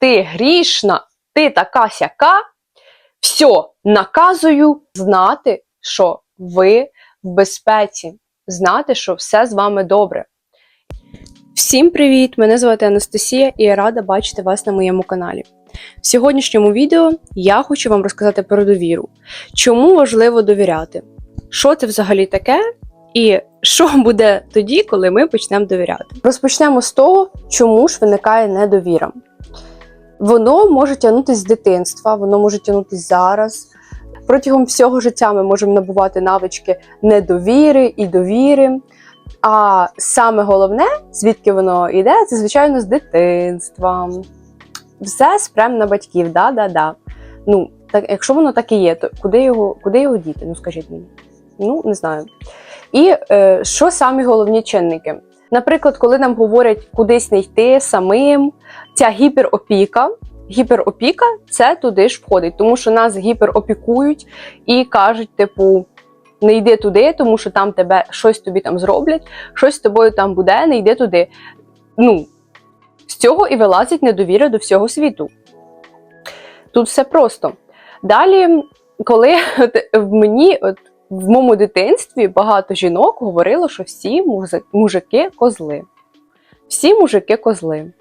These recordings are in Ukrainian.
ти грішна, ти така сяка. Все, наказую знати, що ви в безпеці, знати, що все з вами добре. Всім привіт! Мене звати Анастасія і я рада бачити вас на моєму каналі. В сьогоднішньому відео я хочу вам розказати про довіру. Чому важливо довіряти? Що це взагалі таке? І що буде тоді, коли ми почнемо довіряти? Розпочнемо з того, чому ж виникає недовіра. Воно може тягнутися з дитинства, воно може тягнутися зараз. Протягом всього життя ми можемо набувати навички недовіри і довіри. А саме головне, звідки воно йде, це звичайно з дитинства. Все спрям на батьків, да-да-да. Ну, так, якщо воно так і є, то куди його, куди його діти? Ну скажіть мені. Ну, не знаю. І е, що самі головні чинники? Наприклад, коли нам говорять кудись не йти самим, ця гіперопіка. Гіперопіка це туди ж входить, тому що нас гіперопікують і кажуть, типу, не йди туди, тому що там тебе щось тобі там зроблять, щось з тобою там буде, не йди туди. Ну, з цього і вилазить недовіра до всього світу. Тут все просто. Далі, коли от, в мені, от, в моєму дитинстві багато жінок говорило, що всі мужики козли. Всі мужики козли.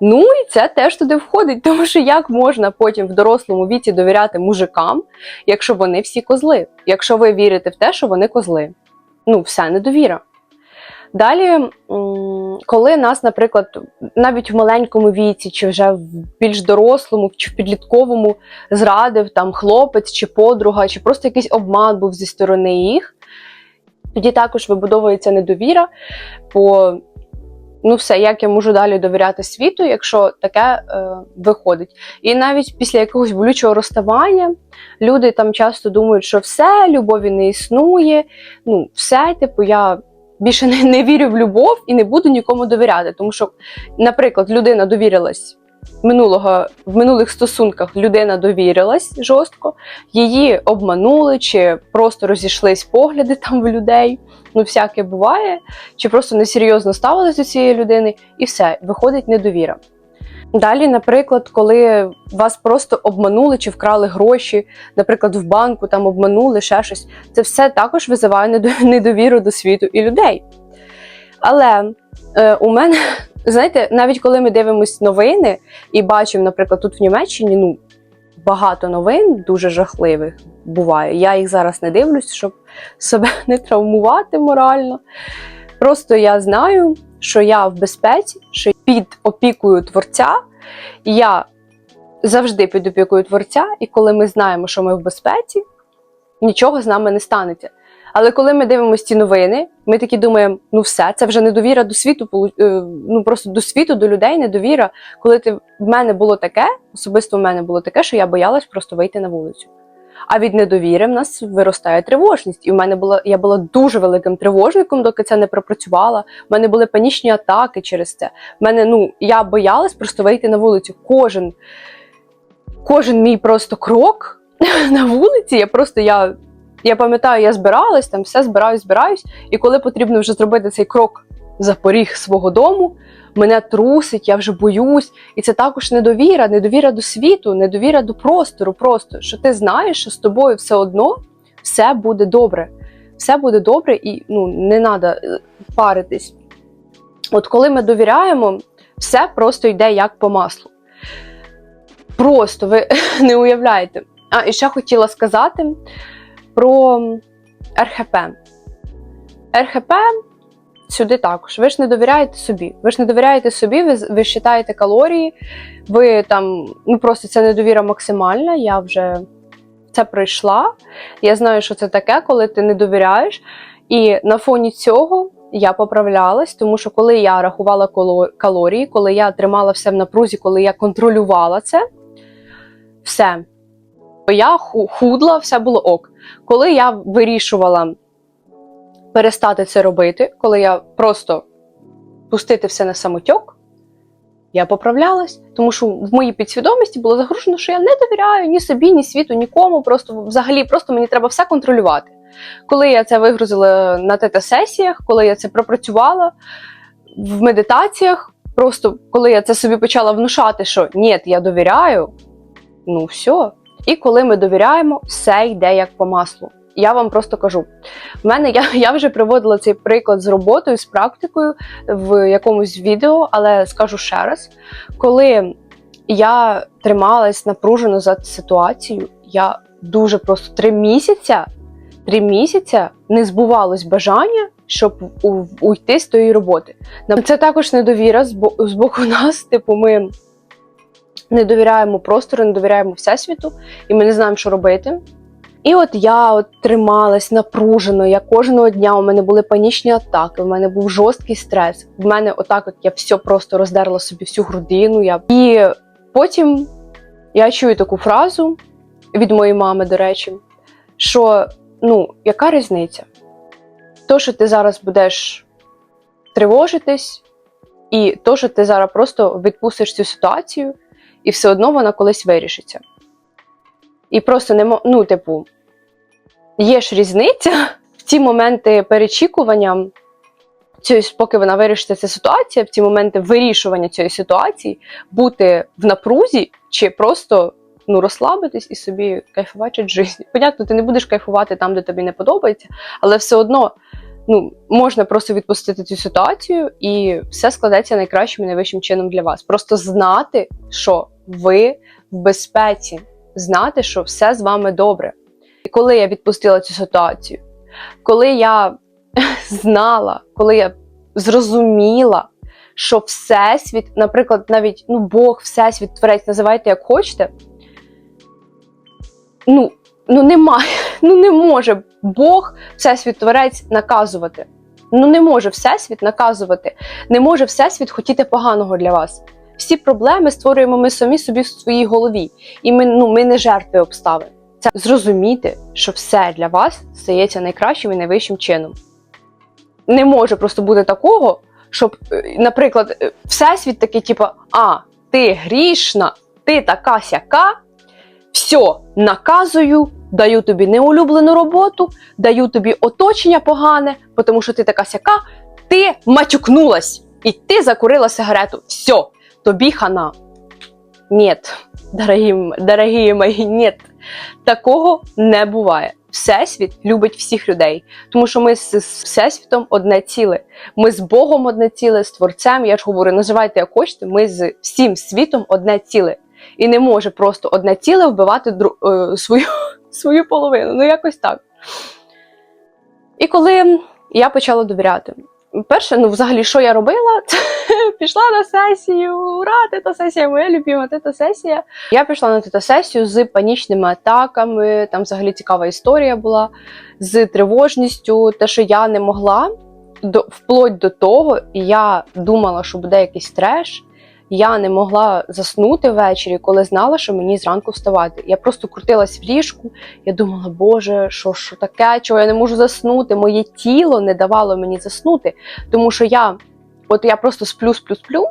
Ну і це теж туди входить, тому що як можна потім в дорослому віці довіряти мужикам, якщо вони всі козли, якщо ви вірите в те, що вони козли. Ну, все недовіра. Далі, коли нас, наприклад, навіть в маленькому віці, чи вже в більш дорослому, чи в підлітковому зрадив там хлопець чи подруга, чи просто якийсь обман був зі сторони їх, тоді також вибудовується недовіра. Бо ну все, як я можу далі довіряти світу, якщо таке е, виходить. І навіть після якогось болючого розставання люди там часто думають, що все, любові не існує. Ну, все, типу, я більше не, не вірю в любов і не буду нікому довіряти. Тому що, наприклад, людина довірилась. Минулого в минулих стосунках людина довірилась жорстко, її обманули, чи просто розійшлись погляди там в людей. Ну, всяке буває, чи просто несерйозно ставились до цієї людини, і все, виходить недовіра. Далі, наприклад, коли вас просто обманули чи вкрали гроші, наприклад, в банку там обманули ще щось, це все також визиває недовіру до світу і людей. Але е, у мене, знаєте, навіть коли ми дивимося новини і бачимо, наприклад, тут в Німеччині ну, багато новин дуже жахливих буває. Я їх зараз не дивлюсь, щоб себе не травмувати морально. Просто я знаю, що я в безпеці, що під опікою творця, і я завжди під опікою творця, і коли ми знаємо, що ми в безпеці, нічого з нами не станеться. Але коли ми дивимося ці новини, ми такі думаємо, ну все, це вже недовіра до світу, е, ну просто до світу, до людей, недовіра. Коли ти в мене було таке, особисто в мене було таке, що я боялась просто вийти на вулицю. А від недовіри в нас виростає тривожність. І в мене була я була дуже великим тривожником, доки це не пропрацювала. У мене були панічні атаки через це. В мене ну я боялась просто вийти на вулицю. Кожен, кожен мій просто крок на вулиці. Я просто я, я пам'ятаю, я збиралась там, все збираюсь, збираюсь. І коли потрібно вже зробити цей крок за поріг свого дому, мене трусить, я вже боюсь. І це також недовіра, недовіра до світу, недовіра до простору. Просто що ти знаєш, що з тобою все одно все буде добре. Все буде добре і ну, не треба паритись. От коли ми довіряємо, все просто йде як по маслу. Просто ви не уявляєте. А і ще хотіла сказати про РХП. РХП сюди також. Ви ж не довіряєте собі. Ви ж не довіряєте собі, ви, ви считаєте калорії, ви там, ну просто це недовіра максимальна. Я вже це пройшла. Я знаю, що це таке, коли ти не довіряєш. І на фоні цього я поправлялась, тому що коли я рахувала калорії, коли я тримала все в напрузі, коли я контролювала це, все. Я худла, все було ок. Коли я вирішувала перестати це робити, коли я просто пустити все на самотьок, я поправлялась, тому що в моїй підсвідомості було загружено, що я не довіряю ні собі, ні світу, нікому. Просто взагалі просто мені треба все контролювати. Коли я це вигрузила на тета-сесіях, коли я це пропрацювала в медитаціях, просто коли я це собі почала внушати, що ні, я довіряю, ну все. І коли ми довіряємо, все йде як по маслу. Я вам просто кажу: в мене я, я вже приводила цей приклад з роботою, з практикою в якомусь відео, але скажу ще раз: коли я трималась напружено за ситуацію, я дуже просто три місяці, три місяця не збувалось бажання, щоб уйти з тої роботи. Це також недовіра з боку нас. Типу, ми не довіряємо простору, не довіряємо всесвіту, і ми не знаємо, що робити. І от я от трималась напружено. Я кожного дня у мене були панічні атаки, у мене був жорсткий стрес. В мене отак, от я все просто роздерла собі всю грудину. Я... І потім я чую таку фразу від моєї мами, до речі, що ну, яка різниця? То, що ти зараз будеш тривожитись, і то, що ти зараз просто відпустиш цю ситуацію, і все одно вона колись вирішиться. І просто не ну, типу, є ж різниця в ці моменти перечікування, цієї, поки вона вирішиться ця ситуація, в ці моменти вирішування цієї ситуації, бути в напрузі чи просто ну, розслабитись і собі кайфувати життя. Понятно, ти не будеш кайфувати там, де тобі не подобається, але все одно ну, можна просто відпустити цю ситуацію, і все складеться найкращим і найвищим чином для вас. Просто знати, що ви в безпеці, знати, що все з вами добре. І коли я відпустила цю ситуацію, коли я знала, коли я зрозуміла, що Всесвіт, наприклад, навіть ну, Бог, Всесвіт, Творець, називайте як хочете. Ну, ну немає, ну не може Бог, Всесвіт, Творець наказувати. Ну не може Всесвіт наказувати, не може Всесвіт хотіти поганого для вас. Всі проблеми створюємо ми самі собі в своїй голові, і ми, ну, ми не жертви обставин. Це зрозуміти, що все для вас стається найкращим і найвищим чином. Не може просто бути такого, щоб, е, наприклад, е, всесвіт такий, типу, а, ти грішна, ти така сяка, все, наказую, даю тобі неулюблену роботу, даю тобі оточення погане, тому що ти така сяка, ти матюкнулась і ти закурила сигарету. Все, тобі хана. Нет, дорогі, дорогі мої, нет. Такого не буває. Всесвіт любить всіх людей, тому що ми з, Всесвітом одне ціле. Ми з Богом одне ціле, з Творцем. Я ж говорю, називайте як хочете, ми з всім світом одне ціле. І не може просто одне ціле вбивати дру, е, свою, свою половину. Ну, якось так. І коли я почала довіряти, перше, ну, взагалі, що я робила, пішла на сесію. Ура, тета-сесія, моя любима тета-сесія. Я пішла на тета-сесію з панічними атаками. Там взагалі цікава історія була з тривожністю, те, що я не могла до, вплоть до того, я думала, що буде якийсь треш. Я не могла заснути ввечері, коли знала, що мені зранку вставати. Я просто крутилась в ліжку. Я думала, Боже, що, що таке, чого я не можу заснути? Моє тіло не давало мені заснути, тому що я, от я просто сплю, сплю, сплю.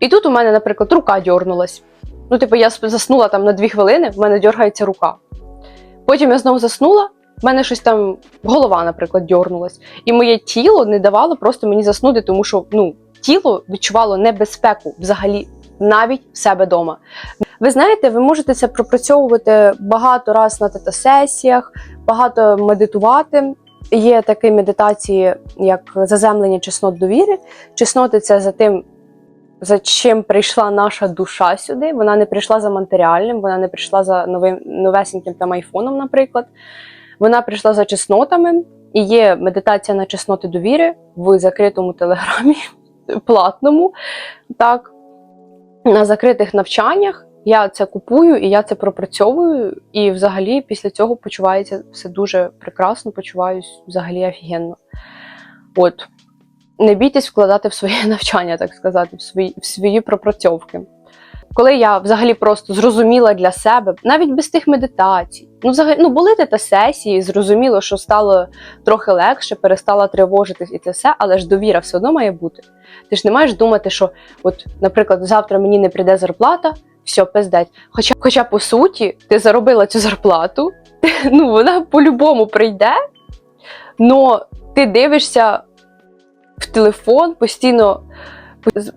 І тут у мене, наприклад, рука дьорнулась. Ну, типу, я заснула там на дві хвилини, в мене дергається рука. Потім я знову заснула, в мене щось там голова, наприклад, дьорнулась. І моє тіло не давало просто мені заснути, тому що ну, тіло відчувало небезпеку взагалі навіть в себе вдома. Ви знаєте, ви можете це пропрацьовувати багато раз на тета-сесіях, багато медитувати. Є такі медитації, як заземлення чеснот довіри. Чесноти це за тим, за чим прийшла наша душа сюди. Вона не прийшла за матеріальним, вона не прийшла за новим новесеньким там айфоном, наприклад. Вона прийшла за чеснотами. І є медитація на чесноти довіри в закритому телеграмі, платному. Так, на закритих навчаннях. Я це купую і я це пропрацьовую. І взагалі після цього почувається все дуже прекрасно, почуваюсь взагалі офігенно. От. Не бійтесь вкладати в своє навчання, так сказати, в свої, в свої пропрацьовки. Коли я взагалі просто зрозуміла для себе, навіть без тих медитацій, ну взагалі ну були та сесії, зрозуміло, що стало трохи легше, перестала тривожитись і це все, але ж довіра все одно має бути. Ти ж не маєш думати, що, от, наприклад, завтра мені не прийде зарплата, все, пиздець. Хоча, хоча по суті, ти заробила цю зарплату, ну вона по-любому прийде, але ти дивишся в телефон, постійно.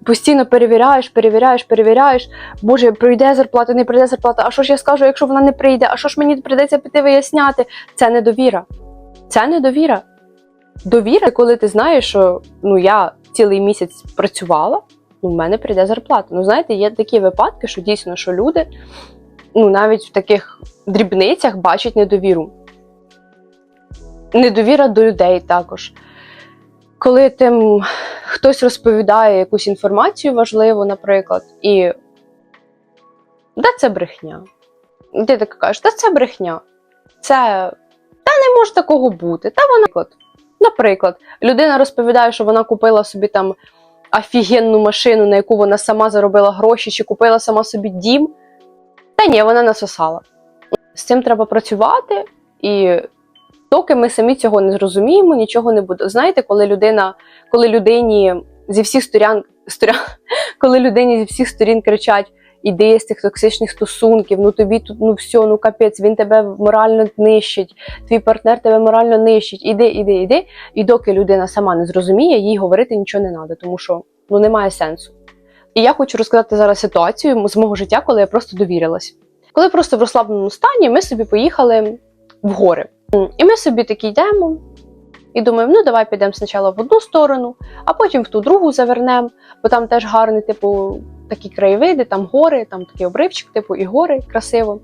Постійно перевіряєш, перевіряєш, перевіряєш. Боже, прийде зарплата, не прийде зарплата. А що ж я скажу, якщо вона не прийде? А що ж мені прийдеться піти виясняти? Це недовіра. Це недовіра. Довіра, коли ти знаєш, що ну я цілий місяць працювала, ну в мене прийде зарплата. Ну, знаєте, є такі випадки, що дійсно, що люди ну навіть в таких дрібницях бачать недовіру. Недовіра до людей також. Коли тим хтось розповідає якусь інформацію важливу, наприклад, і де це брехня? Ти так кажеш, та це брехня. Це та не може такого бути. Та вона, наприклад, людина розповідає, що вона купила собі там офігенну машину, на яку вона сама заробила гроші, чи купила сама собі дім. Та ні, вона насосала. З цим треба працювати, і доки ми самі цього не зрозуміємо, нічого не буде. Знаєте, коли людина, коли людині зі всіх сторін, сторін коли людині зі всіх сторін кричать. Іди з цих токсичних стосунків, ну тобі тут ну все, ну капець, він тебе морально нищить, твій партнер тебе морально нищить. Іди, іди, іди. І доки людина сама не зрозуміє, їй говорити нічого не треба, тому що ну немає сенсу. І я хочу розказати зараз ситуацію з мого життя, коли я просто довірилась. Коли просто в розслабленому стані ми собі поїхали в гори. І ми собі такі йдемо і думаємо, ну давай підемо спочатку в одну сторону, а потім в ту другу завернемо, бо там теж гарний, типу, такі краєвиди, там гори, там такий обривчик, типу, і гори красиво.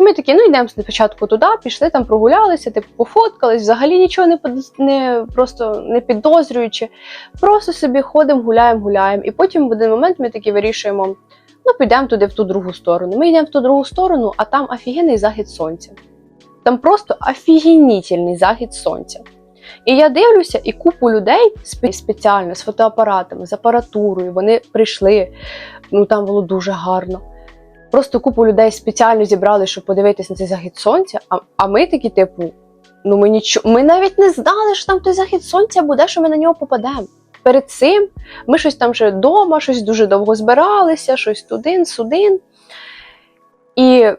І ми такі, ну йдемо спочатку туди, пішли там, прогулялися, типу, пофоткались, взагалі нічого не, не просто не підозрюючи. Просто собі ходимо, гуляємо, гуляємо. І потім в один момент ми такі вирішуємо: ну підемо туди в ту другу сторону. Ми йдемо в ту другу сторону, а там офігенний захід сонця. Там просто офігенітельний захід сонця. І я дивлюся, і купу людей спеціально з фотоапаратами, з апаратурою. Вони прийшли. Ну там було дуже гарно. Просто купу людей спеціально зібрали, щоб подивитись на цей захід сонця. А, а ми такі, типу, ну ми нічого, ми навіть не знали, що там той захід сонця буде, що ми на нього попадемо. Перед цим ми щось там вже вдома, щось дуже довго збиралися, щось тудин, судин. І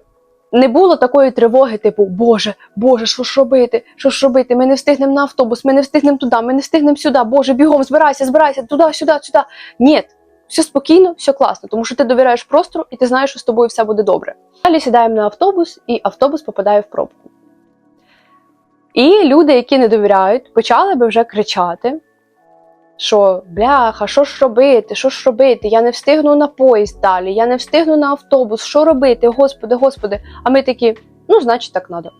не було такої тривоги, типу, Боже, Боже, що ж робити? Що ж робити? Ми не встигнемо на автобус, ми не встигнемо туди, ми не встигнемо сюди. Боже, бігом, збирайся, збирайся, туди, сюди, сюди. Ні, все спокійно, все класно, тому що ти довіряєш простору і ти знаєш, що з тобою все буде добре. Далі сідаємо на автобус, і автобус попадає в пробку. І люди, які не довіряють, почали би вже кричати, що бляха, що ж робити, що ж робити? Я не встигну на поїзд далі, я не встигну на автобус, що робити? Господи, господи. А ми такі, ну, значить, так надо.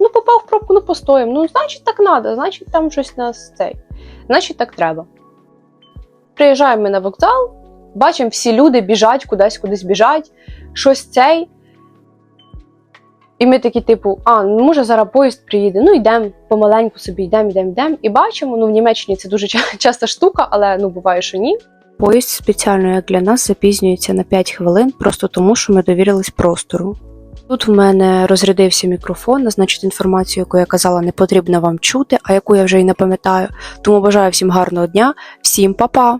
Ну, попав в пробку, ну постоїм. Ну, значить, так надо, значить, там щось нас цей. Значить, так треба. Приїжджаємо ми на вокзал, бачимо, всі люди біжать, кудись, кудись біжать, щось цей. І ми такі, типу, а, ну може зараз поїзд приїде. Ну йдемо помаленьку собі, йдемо, йдемо, йдемо. І бачимо, ну в Німеччині це дуже ча- часта штука, але ну буває, що ні. Поїзд спеціально як для нас запізнюється на 5 хвилин, просто тому, що ми довірились простору. Тут в мене розрядився мікрофон, значить інформацію, яку я казала, не потрібно вам чути, а яку я вже й не пам'ятаю. Тому бажаю всім гарного дня, всім па-па!